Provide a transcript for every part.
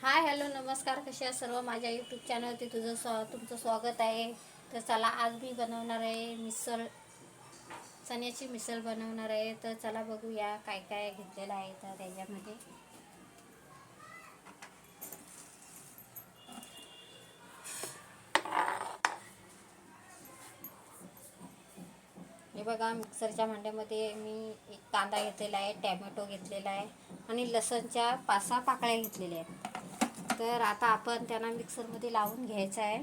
Hi hello नमस्कार. कशा आहे सर्व? माझ्या यूट्यूब चॅनलवरती तुझं स्वा तुमचं स्वागत आहे. तर चला आज मी बनवणार आहे मिसळ चण्याची मिसळ बनवणार आहे. तर चला बघूया काय काय घेतलेलं आहे तर त्याच्यामध्ये. हे बघा मिक्सरच्या भांड्यामध्ये मी एक कांदा घेतलेला आहे टॅमॅटो घेतलेला आहे आणि लसणच्या पाच सहा पाकळ्या घेतलेल्या आहेत. तर आता आपण त्यांना मिक्सरमध्ये लावून घ्यायचं आहे.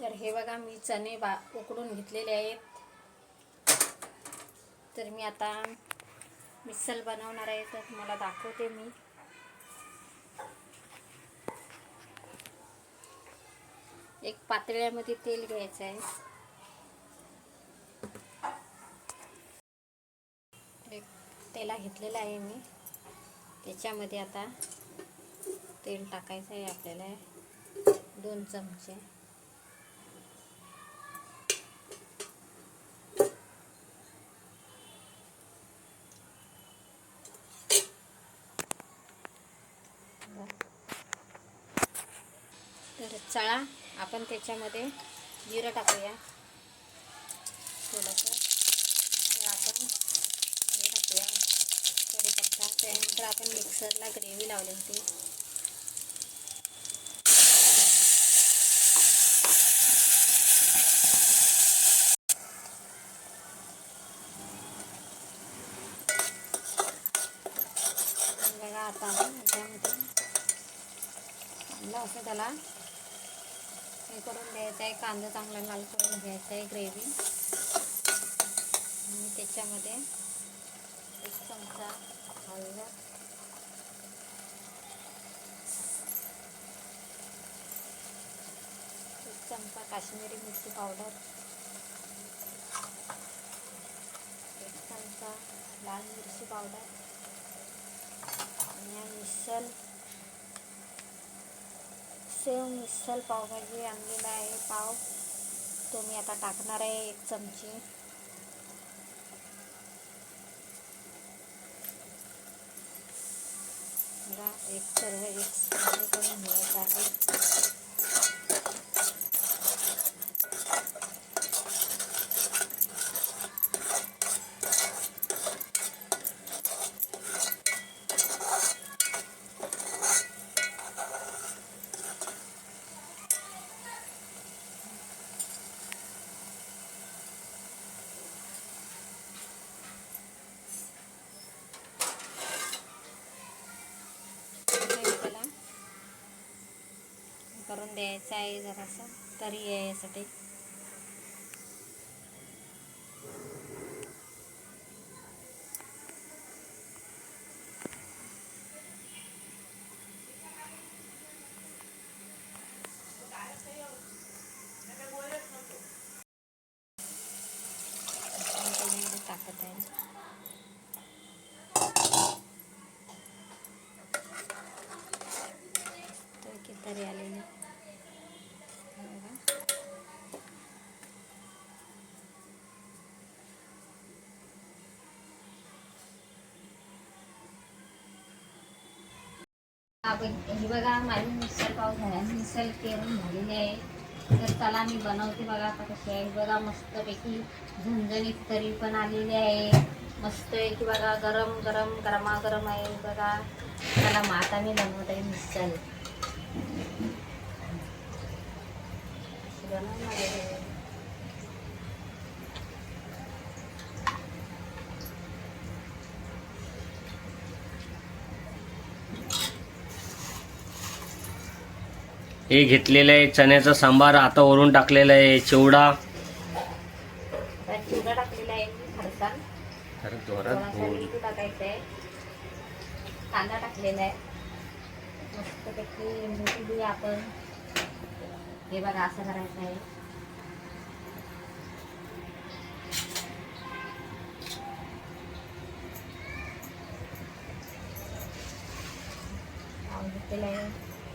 तर हे बघा मी चणे बा उकडून घेतलेले आहेत. तर मी आता मिसल बनवणार आहे तर तुम्हाला दाखवते मी. एक पातळ्यामध्ये तेल घ्यायचं आहे एक तेला घेतलेला आहे मी. त्याच्यामध्ये आता तेल टाकायचं आहे आपल्याला. दोन चमचे. तर चळा आपण त्याच्यामध्ये जिरं टाकूया. थोडंसं तर आपण हे टाकूया कढीपत्ता त्यानंतर आपण मिक्सरला ग्रेव्ही लावली होती. आता आपण याच्यामध्ये चांगलं असं त्याला हे करून द्यायचं आहे. कांदा चांगला लाल करून घ्यायचा आहे ग्रेव्ही. आणि त्याच्यामध्ये एक चमचा हळद एक चमचा काश्मीरी मिरची पावडर एक चमचा लाल मिरची पावडर आणि मिसल सेव मिसल पावभाजी आणलेला आहे पाव तो मी आता टाकणार आहे एक चमची. मला एक सर्व एक करून घ्यायचं आहे त्याला करून द्यायचं आहे जरासा तरी यासाठी टाकत आहे तर किती आलेले. आपण हे बघा माझी मिसळ पाव झाला मिसळ करून झालेली आहे. तर चला मी बनवते बघा आता कशी आहे. बघा मस्तपैकी झणझणीत तरी पण आलेली आहे. मस्त आहे की बघा गरम गरम गरमागरम आहे. बघा त्याला माता मी बनवत आहे मिसळ बनवणार आहे. हे घेतलेलं आहे चण्याचा सांबार आता वरून टाकलेला आहे चिवडा. कांदा टाकलेला आहे. मस्तपैकी लिंबू देऊया आपण. हे बघा असं करायचं आहे.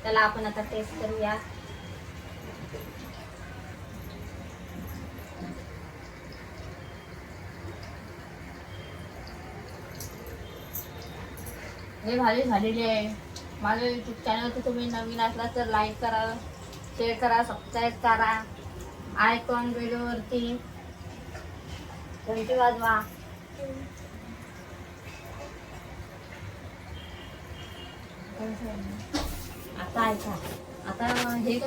त्याला आपण आता टेस्ट करूया. हे भारी झालेली आहे. माझं यूट्यूब चॅनल तुम्ही नवीन असला तर लाईक करा शेअर करा सबस्क्राईब करा. आयकॉन व्हिडिओवरती घंटी वाजवा? आता ऐका. आता हे